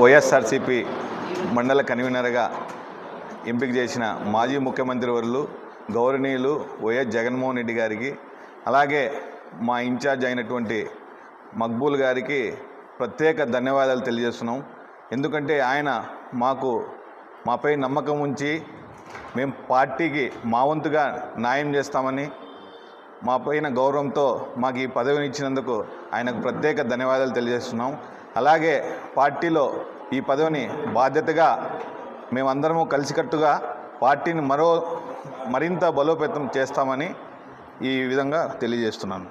వైఎస్ఆర్సీపీ మండల కన్వీనర్గా ఎంపిక చేసిన మాజీ ముఖ్యమంత్రి వర్యులు గౌరవనీయులు వైఎస్ జగన్మోహన్ రెడ్డి గారికి అలాగే మా ఇన్ఛార్జ్ అయినటువంటి మక్బూల్ గారికి ప్రత్యేక ధన్యవాదాలు తెలియజేస్తున్నాం. ఎందుకంటే ఆయన మాకు మాపై నమ్మకం ఉంచి మేము పార్టీకి మా వంతుగా న్యాయం చేస్తామని మా పైన గౌరవంతో మాకు ఈ పదవిని ఇచ్చినందుకు ఆయనకు ప్రత్యేక ధన్యవాదాలు తెలియజేస్తున్నాం. అలాగే పార్టీలో ఈ పదవిని బాధ్యతగా మేమందరము కలిసికట్టుగా పార్టీని మరో మరింత బలోపేతం చేస్తామని ఈ విధంగా తెలియజేస్తున్నాను.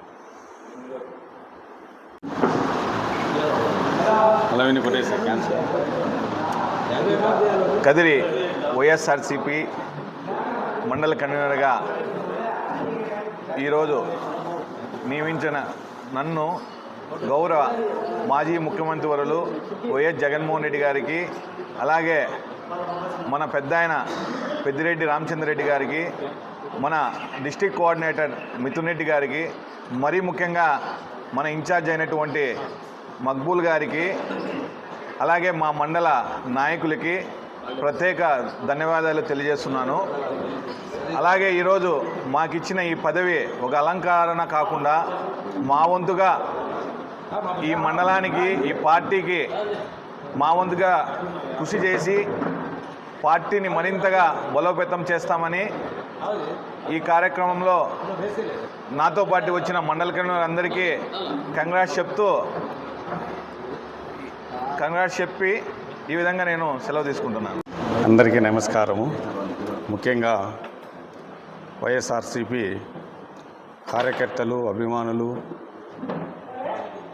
కదిరి వైఎస్ఆర్సిపి మండల కన్వీనర్గా ఈరోజు నియమించిన నన్ను గౌరవ మాజీ ముఖ్యమంత్రి వరులు వైఎస్ జగన్మోహన్ రెడ్డి గారికి అలాగే మన పెద్ద ఆయన పెద్దిరెడ్డి రామచంద్రరెడ్డి గారికి మన డిస్టిక్ కోఆర్డినేటర్ మిథున్ రెడ్డి గారికి మరీ ముఖ్యంగా మన ఇన్ఛార్జ్ అయినటువంటి మక్బూల్ గారికి అలాగే మా మండల నాయకులకి ప్రత్యేక ధన్యవాదాలు తెలియజేస్తున్నాను. అలాగే ఈరోజు మాకిచ్చిన ఈ పదవి ఒక అలంకరణ కాకుండా మా వంతుగా ఈ మండలానికి ఈ పార్టీకి మా వంతుగా కృషి చేసి పార్టీని మరింతగా బలోపేతం చేస్తామని ఈ కార్యక్రమంలో నాతో పాటు వచ్చిన మండల కన్వీనర్లందరికీ కంగ్రాట్స్ చెప్తూ కంగ్రాట్స్ చెప్పి ఈ విధంగా నేను సెలవు తీసుకుంటున్నాను. అందరికీ నమస్కారము. ముఖ్యంగా వైఎస్ఆర్సిపి కార్యకర్తలు అభిమానులు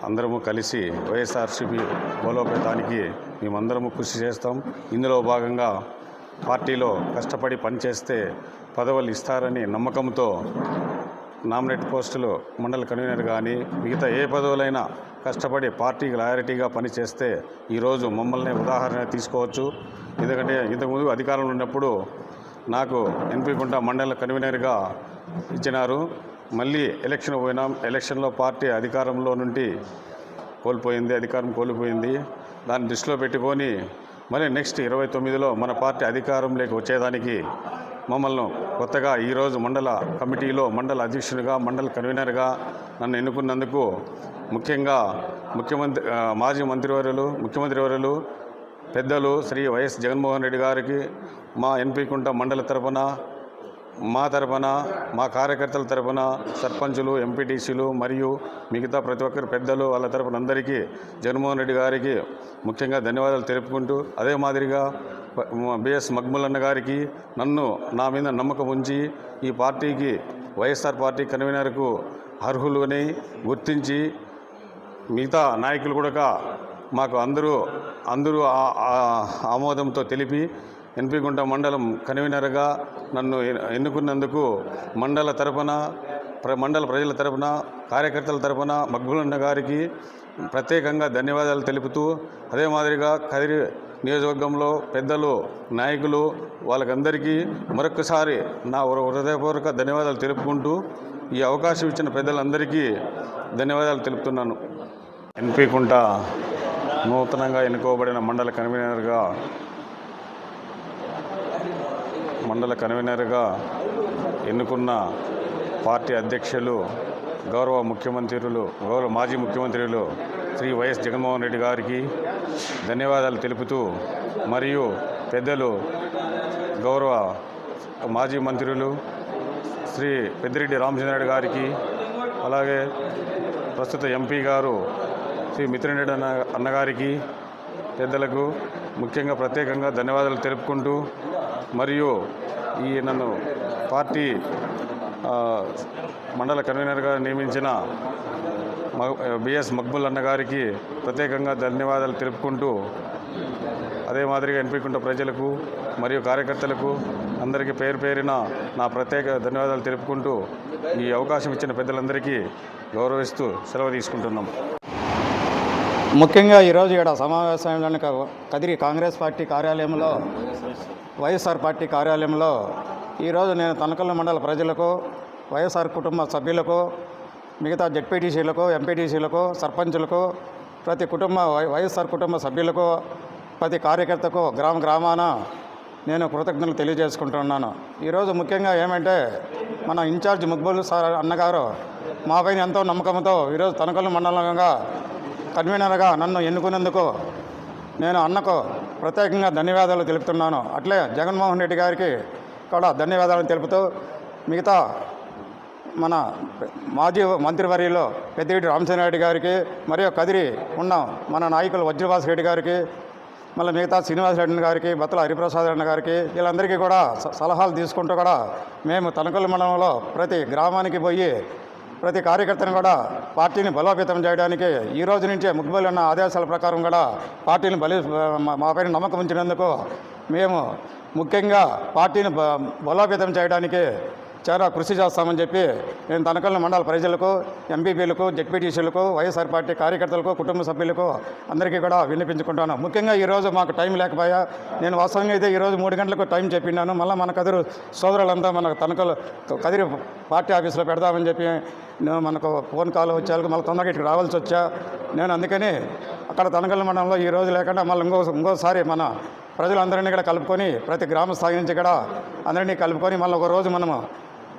అందరము కలిసి వైఎస్ఆర్సీపీ బలోపేతానికి మేమందరము కృషి చేస్తాం. ఇందులో భాగంగా పార్టీలో కష్టపడి పనిచేస్తే పదవులు ఇస్తారని నమ్మకంతో నామినేట్ పోస్టులు మండల కన్వీనర్ కానీ మిగతా ఏ పదవులైనా కష్టపడి పార్టీకి లాయరిటీగా పనిచేస్తే ఈరోజు మమ్మల్ని ఉదాహరణ తీసుకోవచ్చు. ఎందుకంటే ఇంతకుముందు అధికారంలో ఉన్నప్పుడు నాకు ఎన్పికుంట మండల కన్వీనర్గా ఇచ్చినారు. మళ్ళీ ఎలక్షన్ పోయినాం. ఎలక్షన్లో పార్టీ అధికారంలో నుండి కోల్పోయింది అధికారం కోల్పోయింది. దాన్ని దృష్టిలో పెట్టుకొని మళ్ళీ నెక్స్ట్ ఇరవై తొమ్మిదిలో మన పార్టీ అధికారంలోకి వచ్చేదానికి మమ్మల్ని కొత్తగా ఈరోజు మండల కమిటీలో మండల అధ్యక్షునిగా మండల కన్వీనర్గా నన్ను ఎన్నుకున్నందుకు ముఖ్యంగా ముఖ్యమంత్రి మాజీ మంత్రివర్యులు ముఖ్యమంత్రి వర్యులు పెద్దలు శ్రీ వైఎస్ జగన్మోహన్ రెడ్డి గారికి మా ఎన్పికుంట మండల తరఫున మా తరపున మా కార్యకర్తల తరపున సర్పంచులు ఎంపీటీసీలు మరియు మిగతా ప్రతి ఒక్కరు పెద్దలు వాళ్ళ తరపున అందరికీ జగన్మోహన్ రెడ్డి గారికి ముఖ్యంగా ధన్యవాదాలు తెలుపుకుంటూ అదే మాదిరిగా బిఎస్ మగ్ములన్న గారికి నన్ను నా మీద నమ్మకం ఉంచి ఈ పార్టీకి వైఎస్ఆర్ పార్టీ కన్వీనర్కు అర్హులని గుర్తించి మిగతా నాయకులు కూడా మాకు అందరూ అందరూ ఆమోదంతో తెలిపి ఎన్పిగుంట మండలం కన్వీనర్గా నన్ను ఎన్- ఎన్నుకున్నందుకు మండల తరపున ప్ర మండల ప్రజల తరపున కార్యకర్తల తరపున మగ్గులన్న గారికి ప్రత్యేకంగా ధన్యవాదాలు తెలుపుతూ అదే మాదిరిగా కదిరి నియోజకవర్గంలో పెద్దలు నాయకులు వాళ్ళకందరికీ మరొకసారి నా హృదయపూర్వక ధన్యవాదాలు తెలుపుకుంటూ ఈ అవకాశం ఇచ్చిన పెద్దలందరికీ ధన్యవాదాలు తెలుపుతున్నాను. ఎన్పికుంట నూతనంగా ఎన్నుకోబడిన మండల కన్వీనర్గా మండల కన్వీనర్గా ఎన్నుకున్న పార్టీ అధ్యక్షులు గౌరవ ముఖ్యమంత్రులు గౌరవ మాజీ ముఖ్యమంత్రులు శ్రీ వైఎస్ జగన్మోహన్ రెడ్డి గారికి ధన్యవాదాలు తెలుపుతూ మరియు పెద్దలు గౌరవ మాజీ మంత్రులు శ్రీ పెద్దిరెడ్డి రామచంద్రరెడ్డి గారికి అలాగే ప్రస్తుత ఎంపీ గారు శ్రీ మిత్రరెడ్డి అన్న అన్నగారికి పెద్దలకు ముఖ్యంగా ప్రత్యేకంగా ధన్యవాదాలు తెలుపుకుంటూ మరియు ఈ నన్ను పార్టీ మండల కన్వీనర్గా నియమించిన బిఎస్ మక్బుల్ అన్న గారికి ప్రత్యేకంగా ధన్యవాదాలు తెలుపుకుంటూ అదే మాదిరిగా ఎన్పికుంట ప్రజలకు మరియు కార్యకర్తలకు అందరికీ పేరు పేరిన నా ప్రత్యేక ధన్యవాదాలు తెలుపుకుంటూ ఈ అవకాశం ఇచ్చిన పెద్దలందరికీ గౌరవిస్తూ సెలవు తీసుకుంటున్నాం. ముఖ్యంగా ఈరోజు ఇక్కడ సమావేశంలో కదిరి కాంగ్రెస్ పార్టీ కార్యాలయంలో వైఎస్ఆర్ పార్టీ కార్యాలయంలో ఈరోజు నేను తనకల్లు మండల ప్రజలకు వైఎస్ఆర్ కుటుంబ సభ్యులకు మిగతా జెడ్పీటీసీలకు ఎంపీటీసీలకు సర్పంచులకు ప్రతి కుటుంబ వై- వైఎస్ఆర్ కుటుంబ సభ్యులకు ప్రతి కార్యకర్తకు గ్రామ గ్రామాన నేను కృతజ్ఞతలు తెలియజేసుకుంటున్నాను. ఈరోజు ముఖ్యంగా ఏమంటే మన ఇన్ఛార్జ్ ముగ్బుల్ సార్ అన్నగారు మాపైన ఎంతో నమ్మకంతో ఈరోజు తనకల్లు మండలంగా కన్వీనర్గా నన్ను ఎన్నుకున్నందుకు నేను అన్నకు ప్రత్యేకంగా ధన్యవాదాలు తెలుపుతున్నాను. అట్లే జగన్మోహన్ రెడ్డి గారికి కూడా ధన్యవాదాలు తెలుపుతూ మిగతా మన మాజీ మంత్రివర్యులు పెద్దిరెడ్డి రామచంద్రారెడ్డి గారికి మరియు కదిరి ఉన్న మన నాయకులు వజ్రవాస్ రెడ్డి గారికి మళ్ళీ మిగతా శ్రీనివాస రెడ్డి గారికి బత్తల హరిప్రసాద్ రెడ్డి గారికి వీళ్ళందరికీ కూడా స- సలహాలు తీసుకుంటూ కూడా మేము తనకల్ మండలంలో ప్రతి గ్రామానికి పోయి ప్రతి కార్యకర్తను కూడా పార్టీని బలోపేతం చేయడానికి ఈ రోజు నుంచే ముగ్గుబలి ఉన్న ఆదేశాల ప్రకారం కూడా పార్టీని బలి మా- నమ్మకం ఉంచినందుకు మేము ముఖ్యంగా పార్టీని బ బలోపేతం చేయడానికి చాలా కృషి చేస్తామని చెప్పి నేను తనకల్ని మండల ప్రజలకు ఎంపీపీలకు జెడ్పీటీసీలకు వైఎస్ఆర్ పార్టీ కార్యకర్తలకు కుటుంబ సభ్యులకు అందరికీ కూడా విన్నపించుకుంటాను ముఖ్యంగా ఈరోజు మాకు టైం లేకపోయా నేను వాస్తవంగా అయితే ఈరోజు మూడు గంటలకు టైం చెప్పినాను మళ్ళీ మన కదిరు సోదరులంతా మన తనకలు కదిరి పార్టీ ఆఫీస్లో పెడదామని చెప్పి నేను మనకు ఫోన్ కాల్ వచ్చేందుకు మళ్ళీ తొందరగా ఇక్కడికి రావాల్సి వచ్చా. నేను అందుకని అక్కడ తనకల్ మండలంలో ఈ రోజు లేకుండా మళ్ళీ ఇంకో ఇంకోసారి మన ప్రజలందరినీ కూడా కలుపుకొని ప్రతి గ్రామ స్థాయి నుంచి కూడా అందరినీ కలుపుకొని మళ్ళీ ఒక రోజు మనము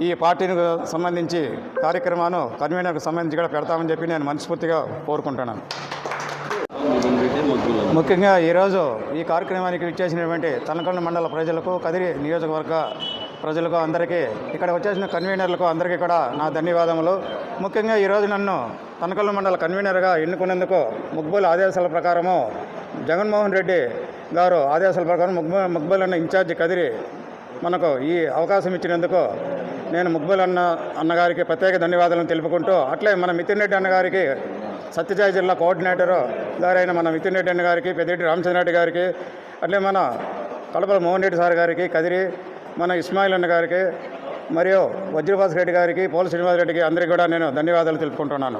ఈ పార్టీకి సంబంధించి కార్యక్రమాన్ని కన్వీనర్కి సంబంధించి కూడా పెడతామని చెప్పి నేను మనస్ఫూర్తిగా కోరుకుంటున్నాను. ముఖ్యంగా ఈరోజు ఈ కార్యక్రమానికి విచ్చేసినటువంటి తనకొండ మండల ప్రజలకు కదిరి నియోజకవర్గ ప్రజలకు అందరికీ ఇక్కడ వచ్చేసిన కన్వీనర్లకు అందరికీ కూడా నా ధన్యవాదములు. ముఖ్యంగా ఈరోజు నన్ను తనకొండ మండల కన్వీనర్గా ఎన్నుకున్నందుకు ముగ్బోలు ఆదేశాల ప్రకారము జగన్మోహన్ రెడ్డి గారు ఆదేశాల ప్రకారం ముగ్బో ముగ్బోల్ అన్న ఇన్ఛార్జి కదిరి మనకు ఈ అవకాశం ఇచ్చినందుకు నేను ముగ్బుల్ అన్న అన్నగారికి ప్రత్యేక ధన్యవాదాలను తెలుపుకుంటూ అట్లే మన మితిన్ రెడ్డి అన్నగారికి సత్యసాయి జిల్లా కోఆర్డినేటరు గారైన మన మితిన్ రెడ్డి అన్న గారికి పెద్దిరెడ్డి రామచంద్రరెడ్డి గారికి అట్లే మన కడపల మోహన్ రెడ్డి సార్ గారికి కదిరి మన ఇస్మాయిల్ అన్న గారికి మరియు వజ్రభాస్ రెడ్డి గారికి పోల శ్రీనివాస్ రెడ్డికి అందరికీ కూడా నేను ధన్యవాదాలు తెలుపుకుంటున్నాను.